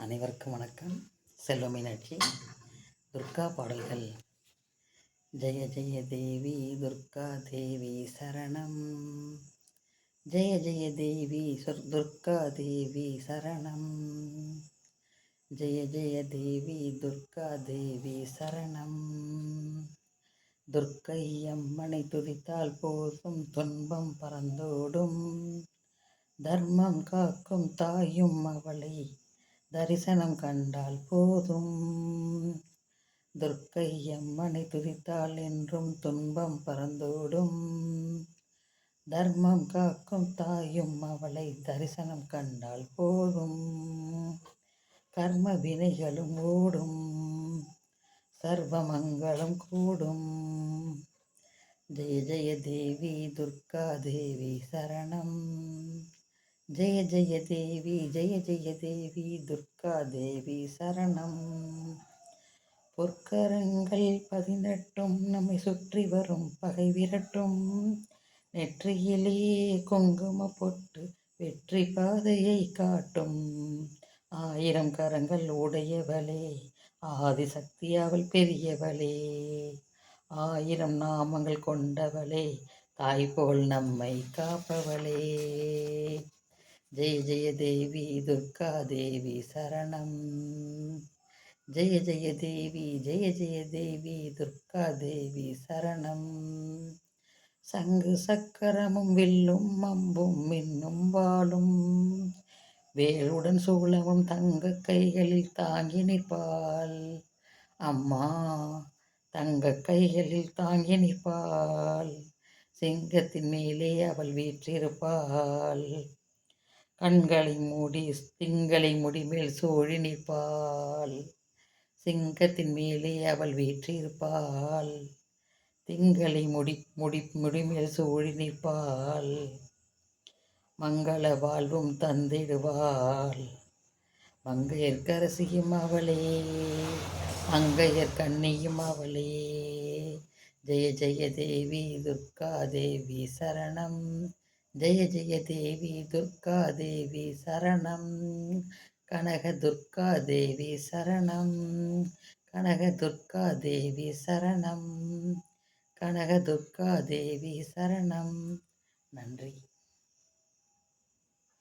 அனைவருக்கும் வணக்கம். செல்வ மீனாட்சி துர்கா பாடல்கள். ஜெய ஜெய தேவி துர்கா தேவி சரணம். ஜெய ஜெய தேவி துர்கா தேவி சரணம். ஜெய ஜெய தேவி துர்கா தேவி சரணம். துர்க்கை அம்மனை துதித்தால் போதும் துன்பம் பறந்தோடும். தர்மம் காக்கும் தாயும் அவளை. தரிசனம் கண்டால் போதும். துர்க்கை அம்மனை துதித்தால் என்றும் துன்பம் பறந்தோடும். தர்மம் காக்கும் தாயும் அவளை தரிசனம் கண்டால் போதும். கர்ம வினைகளும் ஓடும். சர்வமங்களும் கூடும். ஜெய ஜெய தேவி துர்கா தேவி சரணம். ஜெய ஜெய தேவி ஜெய ஜெய தேவி துர்கா தேவி சரணம். பொற்கரங்கள் பதினெட்டும் நம்மை சுற்றி வரும் பகை விரட்டும். நெற்றியிலே குங்கும பொட்டு வெற்றி பாதையை காட்டும். ஆயிரம் கரங்கள் உடையவளே ஆதிசக்தி அவள் பெரியவளே. ஆயிரம் நாமங்கள் கொண்டவளே தாய் போல் நம்மை காப்பவளே. ஜெய ஜெய தேவி துர்கா தேவி சரணம். ஜெய ஜெய தேவி ஜெய ஜெய தேவி துர்கா தேவி சரணம். சங்கு சக்கரமும் வில்லும் அம்பும் மின்னும் வாழும் வேலுடன் சூழமும் தங்க கைகளில் தாங்கி நிற்பாள். அம்மா தங்க கைகளில் தாங்கி நிற்பாள். சிங்கத்தின் மேலே அவள் வீற்றிருப்பாள். கண்களை மூடி திங்களை முடிமேல் சோழி நிற்பாள். சிங்கத்தின் மேலே அவள் வீற்றிருப்பாள். திங்களை முடி முடி முடிமேல் சோழி நிற்பாள். மங்கள வாழ்வும் தந்திடுவாள். மங்கையர்கரசியும் அவளே மங்கையர் கண்ணியும் அவளே. ஜெய ஜெய தேவி துர்கா தேவி சரணம். ஜெய ஜெய தேவி துர்கா தேவி சரணம். கனக துர்கா தேவி சரணம். கனக துர்கா தேவி சரணம். கனக துர்கா தேவி சரணம். நன்றி.